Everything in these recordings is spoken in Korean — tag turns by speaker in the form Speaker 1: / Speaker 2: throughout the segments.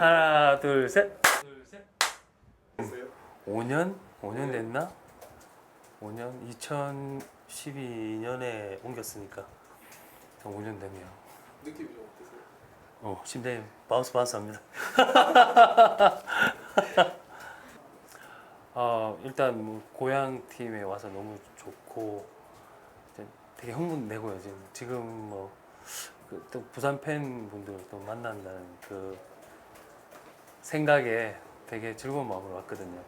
Speaker 1: 하나, 둘, 셋.
Speaker 2: 둘, 셋. 됐어요?
Speaker 1: 5년? 5년 됐나? 5년? 2012년에 옮겼으니까 5년 됐네요.
Speaker 2: 느낌이 좀 어떠세요?
Speaker 1: 어, 심장이 바운스 바운스 합니다. 어, 일단 뭐 고향 팀에 와서 너무 좋고 이제 되게 흥분되고요. 지금 지금 뭐 그 또 부산 팬분들 또 만난다는 그 생각에 되게 즐거운 마음으로 왔거든요.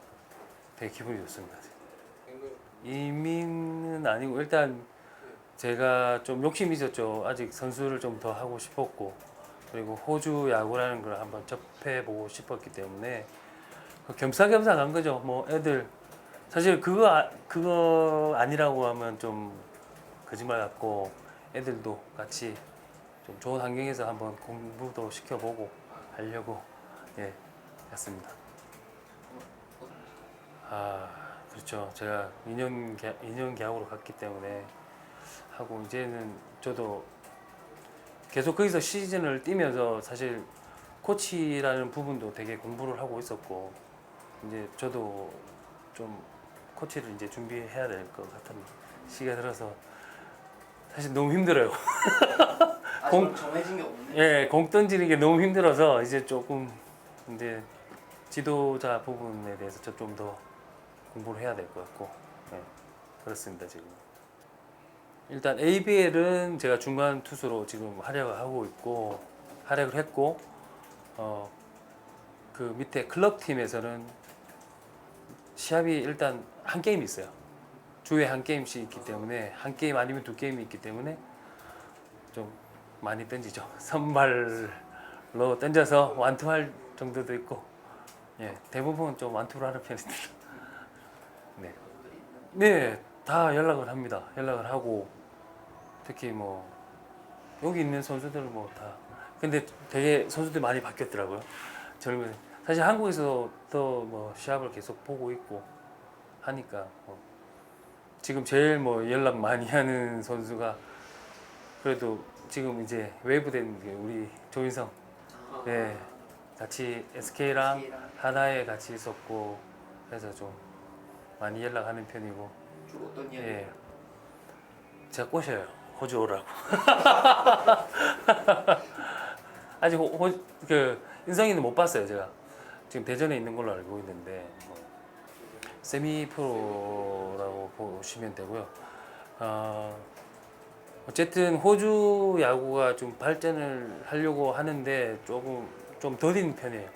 Speaker 1: 되게 기분이 좋습니다. 이민은 아니고 일단 제가 좀 욕심이 있었죠. 아직 선수를 좀 더 하고 싶었고 그리고 호주 야구라는 걸 한번 접해 보고 싶었기 때문에 그 겸사겸사 간 거죠. 뭐 애들 사실 그거 아, 그거 아니라고 하면 좀 거짓말 같고 애들도 같이 좀 좋은 환경에서 한번 공부도 시켜보고 하려고 예 했습니다. 아 그렇죠. 제가 2년 계 2년 계약으로 갔기 때문에 하고 이제는 저도 계속 거기서 시즌을 뛰면서 사실 코치라는 부분도 되게 공부를 하고 있었고 이제 저도 좀 코치를 이제 준비해야 될 것 같은 시기가 들어서 사실 너무 힘들어요. 공-
Speaker 3: 정해진 게 없네.
Speaker 1: 예, 공 던지는 게 너무 힘들어서 이제 조금 이제 지도자 부분에 대해서 좀 더 공부를 해야 될 것 같고 예, 그렇습니다 지금. 일단 ABL은 제가 중간 투수로 지금 활약을 하고 있고 활약을 했고 어 그 밑에 클럽 팀에서는 시합이 일단 한 게임 있어요. 주에 한 게임씩 있기 때문에 한 게임 아니면 두 게임이 있기 때문에 좀 많이 던지죠. 선발로 던져서 완투할 정도도 있고, 예 대부분 좀 완투를 하는 편입니다. 네, 네, 다 연락을 합니다. 연락을 하고 특히 뭐 여기 있는 선수들 뭐 다. 근데 되게 선수들 많이 바뀌었더라고요. 젊은 사실 한국에서 또뭐 시합을 계속 보고 있고 하니까 뭐 지금 제일 뭐 연락 많이 하는 선수가 그래도 지금 이제 외부된 게 우리 조인성
Speaker 3: 아,
Speaker 1: 네 같이 SK랑
Speaker 3: SK랑
Speaker 1: 하나에 같이 있었고 그래서 좀 많이 연락하는 편이고
Speaker 3: 주로 어떤 이야기?
Speaker 1: 예 제가 꼬셔요 호주 오라고 아직 호, 호, 그 인성이는 못 봤어요 제가 지금 대전에 있는 걸로 알고 있는데 뭐 세미 프로라고 보시면 되고요. 어, 어쨌든 호주 야구가 좀 발전을 하려고 하는데 조금 좀 더딘 편이에요.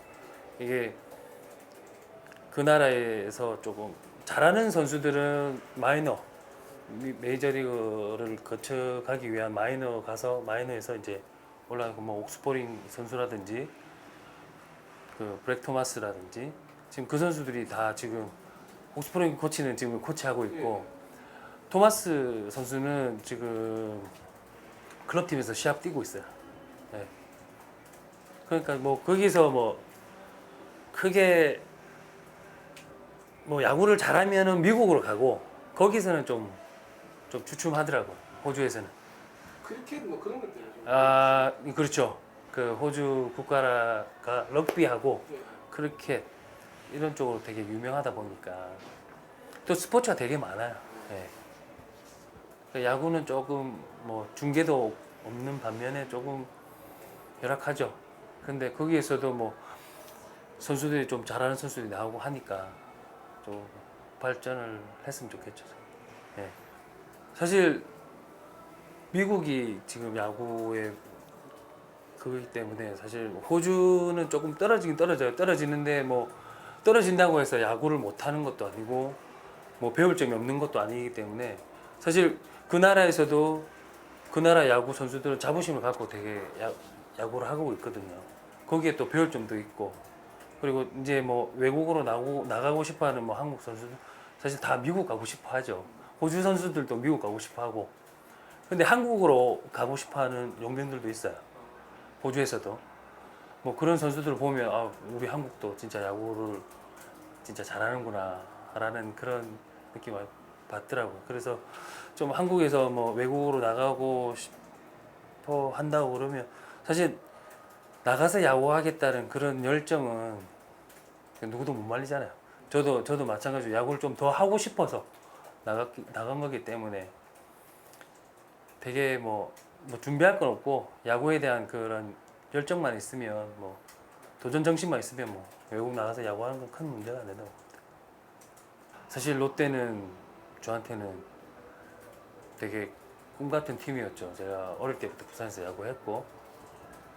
Speaker 1: 이게 그 나라에서 조금 잘하는 선수들은 마이너 미- 메이저리그를 거쳐가기 위한 마이너 가서 마이너에서 이제 올라가고 뭐 옥스포링 선수라든지 그 브렉 토마스라든지 지금 그 선수들이 다 지금 옥스포링 코치는 지금 코치하고 있고 토마스 선수는 지금 클럽팀에서 시합 뛰고 있어요. 네. 그러니까 뭐 거기서 뭐 크게 뭐 야구를 잘하면은 미국으로 가고 거기서는 좀 좀 주춤하더라고 호주에서는.
Speaker 2: 크리켓 뭐 그런 것들이 좀.
Speaker 1: 아 그렇죠. 그 호주 국가가 럭비하고
Speaker 2: 네.
Speaker 1: 크리켓 이런 쪽으로 되게 유명하다 보니까 또 스포츠가 되게 많아요. 예. 그 야구는 조금 뭐 중계도 없는 반면에 조금 열악하죠. 근데 거기에서도 뭐 선수들이 좀 잘하는 선수들이 나오고 하니까 좀 발전을 했으면 좋겠죠. 예. 사실 미국이 지금 야구에 그거기 때문에 사실 호주는 조금 떨어지긴 떨어져요. 떨어지는데 뭐 떨어진다고 해서 야구를 못 하는 것도 아니고 뭐 배울 점이 없는 것도 아니기 때문에 사실 그 나라에서도 그 나라 야구 선수들은 자부심을 갖고 되게 야, 야구를 하고 있거든요. 거기에 또 배울 점도 있고 그리고 이제 뭐 외국으로 나고 나가고 싶어하는 뭐 한국 선수들 사실 다 미국 가고 싶어 하죠. 호주 선수들도 미국 가고 싶어 하고 근데 한국으로 가고 싶어 하는 용병들도 있어요. 호주에서도 뭐 그런 선수들을 보면 아 우리 한국도 진짜 야구를 진짜 잘하는구나 라는 그런 느낌을 받더라고요. 그래서 좀 한국에서 뭐 외국으로 나가고 싶어 한다고 그러면 사실 나가서 야구하겠다는 그런 열정은 누구도 못 말리잖아요. 저도 저도 마찬가지로 야구를 좀 더 하고 싶어서 나가 나간 거기 때문에 되게 뭐, 뭐 준비할 건 없고 야구에 대한 그런 열정만 있으면 뭐 도전 정신만 있으면 뭐 외국 나가서 야구하는 건 큰 문제가 안 된다고 봅니다. 사실 롯데는 저한테는 되게 꿈 같은 팀이었죠. 제가 어릴 때부터 부산에서 야구했고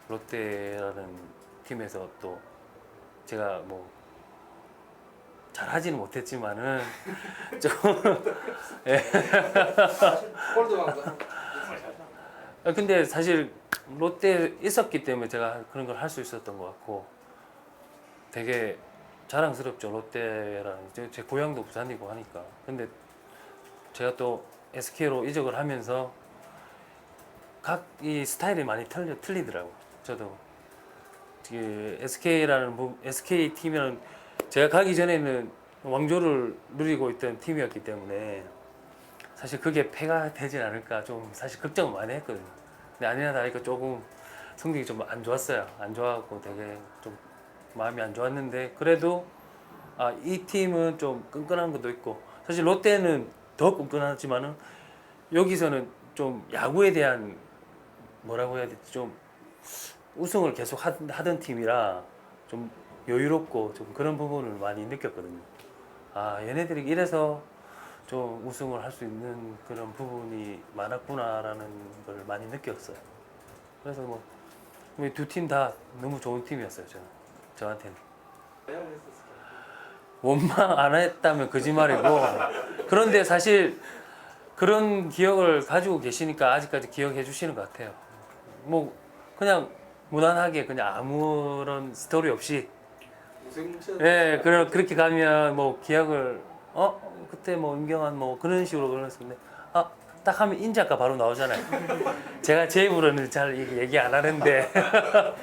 Speaker 1: 롯데라는 팀에서 또 제가 뭐 잘하지는 못했지만은 좀
Speaker 2: 홀드왕도
Speaker 1: 아, 근데 사실 롯데에 있었기 때문에 제가 그런 걸 할 수 있었던 것 같고 되게 자랑스럽죠 롯데라는 제, 제 고향도 부산이고 하니까. 근데 제가 또 SK로 이적을 하면서 각 이 스타일이 많이 틀려 틀리더라고 저도 그 SK라는 SK 팀이라는 제가 가기 전에는 왕조를 누리고 있던 팀이었기 때문에 사실 그게 폐가 되진 않을까 좀 사실 걱정을 많이 했거든요. 근데 아니나 다를까 조금 성적이 좀 안 좋았어요. 안 좋아갖고 되게 좀 마음이 안 좋았는데 그래도 아, 이 팀은 좀 끈끈한 것도 있고 사실 롯데는 더 끈끈하지만은 여기서는 좀 야구에 대한 뭐라고 해야 되지 좀 우승을 계속 하, 하던 팀이라 좀 여유롭고 좀 그런 부분을 많이 느꼈거든요. 아 얘네들이 이래서 좀 우승을 할 수 있는 그런 부분이 많았구나라는 걸 많이 느꼈어요. 그래서 뭐 두 팀 다 너무 좋은 팀이었어요. 저는 저한테는. 원망 안 했다면 거짓말이고 그런데 사실 그런 기억을 가지고 계시니까 아직까지 기억해 주시는 것 같아요. 뭐 그냥 무난하게 그냥 아무런 스토리 없이. 예, 그래 그렇게 가면 뭐 기억을 어? 그때 뭐 임경환 뭐 그런 식으로 그랬었는데 아 딱 하면 인자가 바로 나오잖아요. 제가 제 입으로는 잘 얘기- 얘기 안 하는데.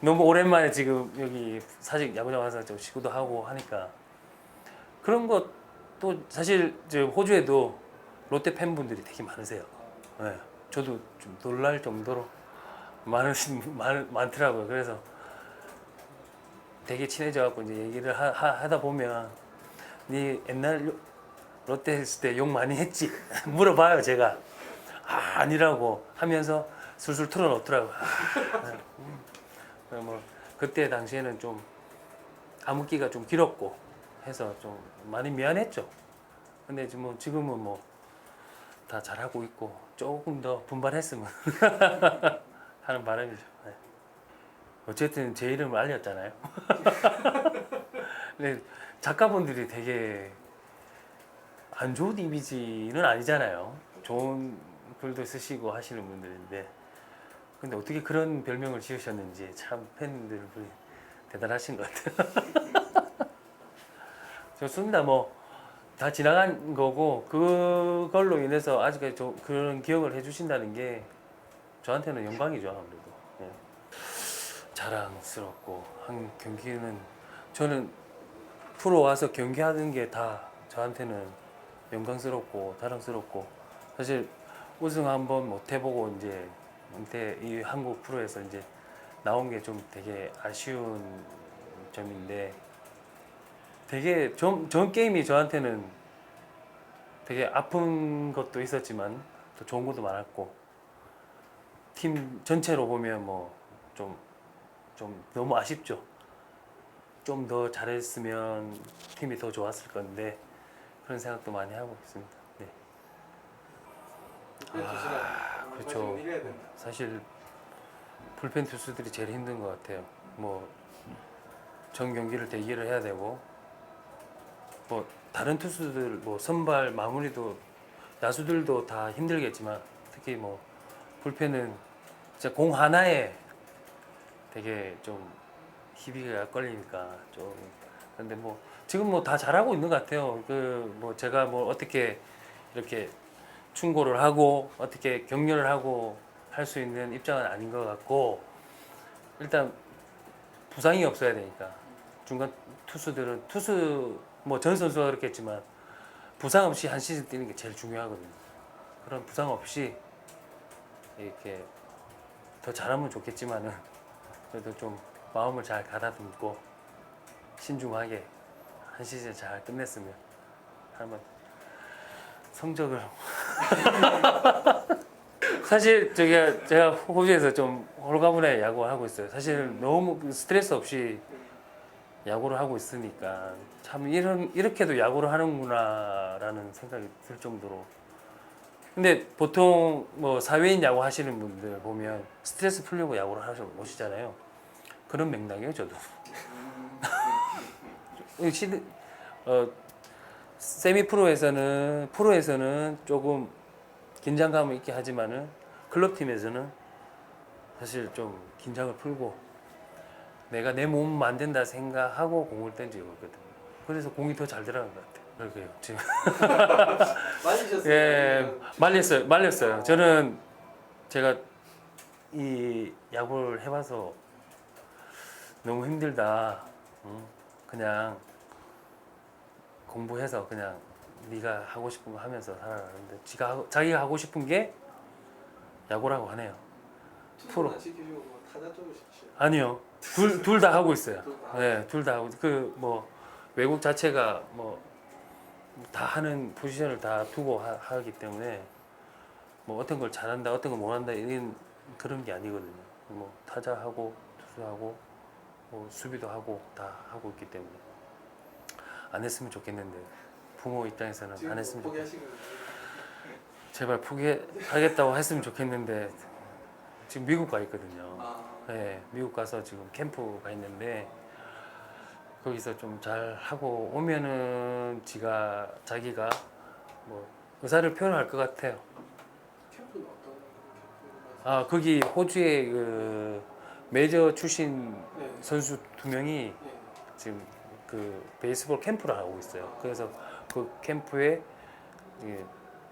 Speaker 1: 너무 오랜만에 지금 여기 사직 야구장 와서 좀 쉬고도 하고 하니까. 그런 것도 사실 저 호주에도 롯데 팬분들이 되게 많으세요. 예, 저도 좀 놀랄 정도로 많으신 많, 많더라고요. 그래서 되게 친해져 갖고 이제 얘기를 하, 하, 다 보면 네 옛날 요- 롯데 했을 때 욕 많이 했지? 물어봐요 제가. 아, 아니라고 하면서 술술 틀어놓더라고 아, 음. 뭐 그때 당시에는 좀 암흑기가 좀 길었고 해서 좀 많이 미안했죠. 근데 지금 뭐 지금은 뭐 다 잘하고 있고 조금 더 분발했으면 하는 바람이죠 네. 어쨌든 제 이름을 알렸잖아요. 근데 작가분들이 되게 안 좋은 이미지는 아니잖아요. 좋은 글도 쓰시고 하시는 분들인데 근데 어떻게 그런 별명을 지으셨는지 참 팬들 분이 대단하신 것 같아요. 좋습니다. 뭐 다 지나간 거고 그걸로 인해서 아직까지 저 그런 기억을 해주신다는 게 저한테는 영광이죠 아무래도. 예. 자랑스럽고 한 경기는 저는 프로 와서 경기하는 게 다 저한테는 영광스럽고 자랑스럽고 사실 우승 한번 못 해보고 이제 은퇴 이 한국 프로에서 이제 나온 게 좀 되게 아쉬운 점인데 되게 전, 전 게임이 저한테는 되게 아픈 것도 있었지만 또 좋은 것도 많았고 팀 전체로 보면 뭐좀좀 너무 아쉽죠. 좀 더 잘했으면 팀이 더 좋았을 건데 그런 생각도 많이 하고 있습니다. 네.
Speaker 2: 아,
Speaker 1: 그렇죠. 사실 불펜 투수들이 제일 힘든 것 같아요. 뭐 전 경기를 대기를 해야 되고 뭐 다른 투수들 뭐 선발 마무리도 야수들도 다 힘들겠지만 특히 뭐 불펜은 진짜 공 하나에 되게 좀 희비가 걸리니까 좀 근데 뭐 지금 뭐 다 잘하고 있는 것 같아요. 그 뭐 제가 뭐 어떻게 이렇게 충고를 하고 어떻게 격려를 하고 할 수 있는 입장은 아닌 것 같고 일단 부상이 없어야 되니까 중간 투수들은 투수 뭐 전 선수가 그렇겠지만 부상 없이 한 시즌 뛰는 게 제일 중요하거든요. 그런 부상 없이 이렇게 더 잘하면 좋겠지만은 그래도 좀 마음을 잘 가다듬고 신중하게 한 시즌 잘 끝냈으면 한번 성적을 사실 제가 제가 호주에서 좀 홀가분하게 야구를 하고 있어요. 사실 너무 스트레스 없이 야구를 하고 있으니까 참 이런 이렇게도 야구를 하는구나라는 생각이 들 정도로. 근데 보통 뭐 사회인 야구 하시는 분들 보면 스트레스 풀려고 야구를 하셔 오시잖아요. 그런 맥락이에요, 저도. 이 시드, 어, 세미 프로에서는 프로에서는 조금 긴장감을 있게 하지만은 클럽 팀에서는 사실 좀 긴장을 풀고 내가 내 몸 만든다 생각하고 공을 던지고 있거든요. 그래서 공이 더 잘 들어간 것 같아요. 그러게요. 지금
Speaker 2: 맞으셨어요?
Speaker 1: 예 말렸어요. 말렸어요. 저는 제가 이 야구를 해봐서 너무 힘들다. 응? 그냥 공부해서 그냥 네가 하고 싶은 거 하면서 살아가는데 지가 하고, 자기가 하고 싶은 게 야구라고 하네요. 프로.
Speaker 2: 뭐
Speaker 1: 아니요. 둘 둘 다 하고 있어요. 네, 둘 다 하고 그 뭐 외국 자체가 뭐 다 하는 포지션을 다 두고 하, 하기 때문에 뭐 어떤 걸 잘한다, 어떤 걸 못한다 이런 그런 게 아니거든요. 뭐 타자하고 투수하고 뭐 수비도 하고 다 하고 있기 때문에 안 했으면 좋겠는데 부모 입장에서는 안 했으면 좋겠. 제발 포기하겠다고 했으면 좋겠는데 지금 미국 가 있거든요.
Speaker 2: 아,
Speaker 1: 네, 미국 가서 지금 캠프가 있는데 거기서 좀 잘 하고 오면은 지가 자기가 뭐 의사를 표현할 것 같아요.
Speaker 2: 캠프는 어떤 캠프가?
Speaker 1: 아 거기 호주의 그 메이저 출신
Speaker 2: 네.
Speaker 1: 선수 두 명이
Speaker 2: 네.
Speaker 1: 지금 그 베이스볼 캠프를 하고 있어요. 그래서 그 캠프에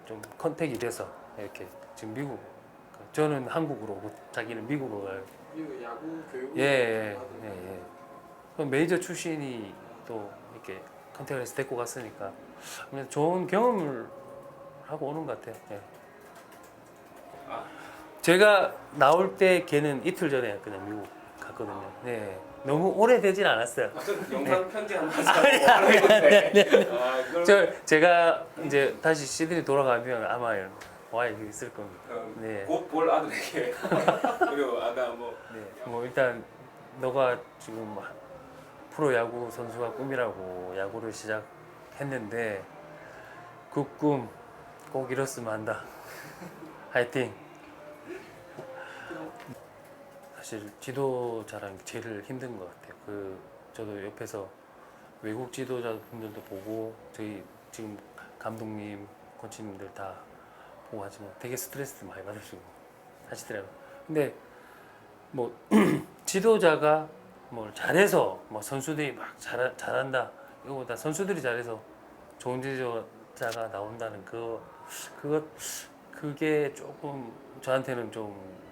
Speaker 1: 좀 컨택이 돼서 이렇게 지금 미국 저는 한국으로 오고 자기는 미국으로 갈
Speaker 2: 미국 야구 교육
Speaker 1: 예, 예, 예, 예. 그럼 메이저 출신이 또 이렇게 컨택을 해서 데리고 갔으니까 그냥 좋은 경험을 하고 오는 것 같아요. 예. 제가 나올 때 걔는 이틀 전에 그냥 미국 갔거든요. 네, 너무 오래되진 않았어요.
Speaker 4: 영상 편지 한번 하자고 했는데 아, 이걸
Speaker 1: 저 제가 이제 다시 시드니 돌아가면 아마 와 여기 있을 겁니다.
Speaker 4: 어,
Speaker 1: 네.
Speaker 4: 곧볼 아들에게 그리고 아까 뭐
Speaker 1: 네, 뭐 일단 너가 지금 프로 야구 선수가 꿈이라고 야구를 시작했는데 그 꿈 꼭 이뤘으면 한다. 화이팅. 사실 지도자랑 제일 힘든 것 같아요. 그 저도 옆에서 외국 지도자분들도 보고 저희 지금 감독님, 코치님들 다 보고 하지만 되게 스트레스 많이 받으시고 하시더라고요. 근데 뭐 지도자가 뭘 잘해서 뭐 선수들이 막 잘, 잘한다 이거보다 선수들이 잘해서 좋은 지도자가 나온다는 그 그것 그게 조금 저한테는 좀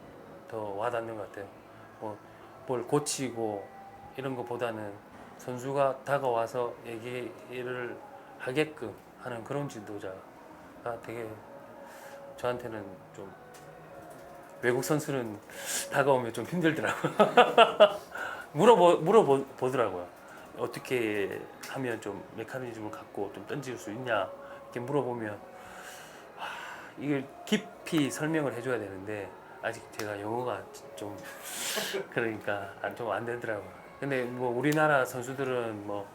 Speaker 1: 더 와닿는 것 같아요. 뭐 뭘 고치고 이런 것보다는 선수가 다가와서 얘기를 하게끔 하는 그런 지도자가 되게 저한테는 좀 외국 선수는 다가오면 좀 힘들더라고요. 물어보 물어보더라고요. 어떻게 하면 좀 메커니즘을 갖고 좀 던질 수 있냐 이렇게 물어보면 하, 이걸 깊이 설명을 해줘야 되는데 아직 제가 영어가 좀 그러니까 좀 안 되더라고요. 근데 뭐 우리나라 선수들은 뭐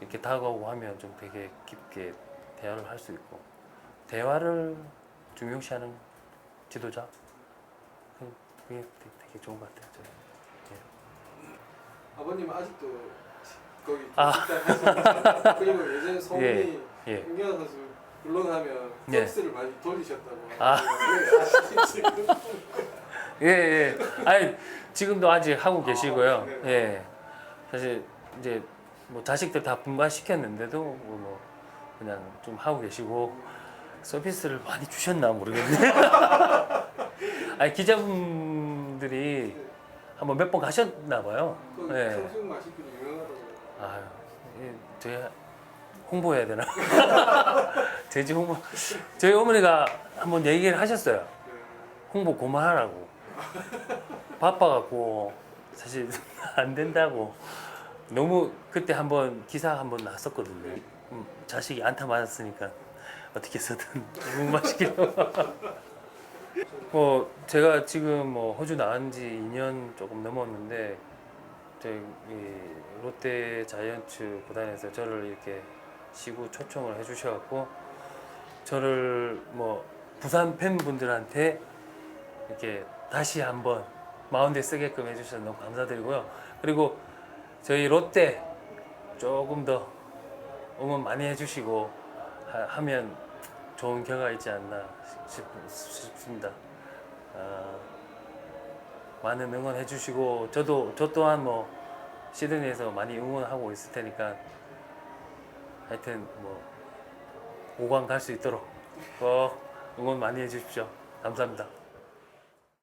Speaker 1: 이렇게 다가오고 하면 좀 되게 깊게 대화를 할 수 있고 대화를 중요시하는 지도자 그- 그게 되게 좋은 것 같아요. 저는.
Speaker 2: 아버님 아직도 거기
Speaker 1: 아.
Speaker 2: 하시는 그리고 예전에 소문이
Speaker 1: 예, 예.
Speaker 2: 김연아 선수 물러나면
Speaker 1: 예.
Speaker 2: 섹스를 많이 돌리셨다고
Speaker 1: 아. 예, 예. 아니 지금도 아직 하고 계시고요.
Speaker 2: 네.
Speaker 1: 예. 사실 이제 뭐 자식들 다 분가시켰는데도 뭐 그냥 좀 하고 계시고 서비스를 많이 주셨나 모르겠네. 아니 기자분들이 한번 몇 번 가셨나 봐요.
Speaker 2: 그
Speaker 1: 예.
Speaker 2: 성수육 맛있기로 유명하다고
Speaker 1: 아유, 이 저희 홍보해야 되나? 돼지 홍보. 저희 어머니가 한번 얘기를 하셨어요.
Speaker 2: 네.
Speaker 1: 홍보 그만하라고. 바빠갖고 사실 안 된다고 너무 그때 한번 기사 한번 났었거든요. 음, 자식이 안타 맞았으니까 어떻게 해서든 무마시키려고. 뭐 제가 지금 뭐 호주 나온 지 2년 조금 넘었는데 저희 이 롯데 자이언츠 구단에서 저를 이렇게 시구 초청을 해주셔갖고 저를 뭐 부산 팬분들한테 이렇게 다시 한번 마운드에 쓰게끔 해주셔서 너무 감사드리고요. 그리고 저희 롯데 조금 더 응원 많이 해주시고 하, 하면 좋은 결과 있지 않나 싶, 싶습니다. 아, 많은 응원해 주시고 저도 저 또한 뭐 시드니에서 많이 응원하고 있을 테니까 하여튼 뭐 5강 갈 수 있도록 꼭 응원 많이 해 주십시오. 감사합니다.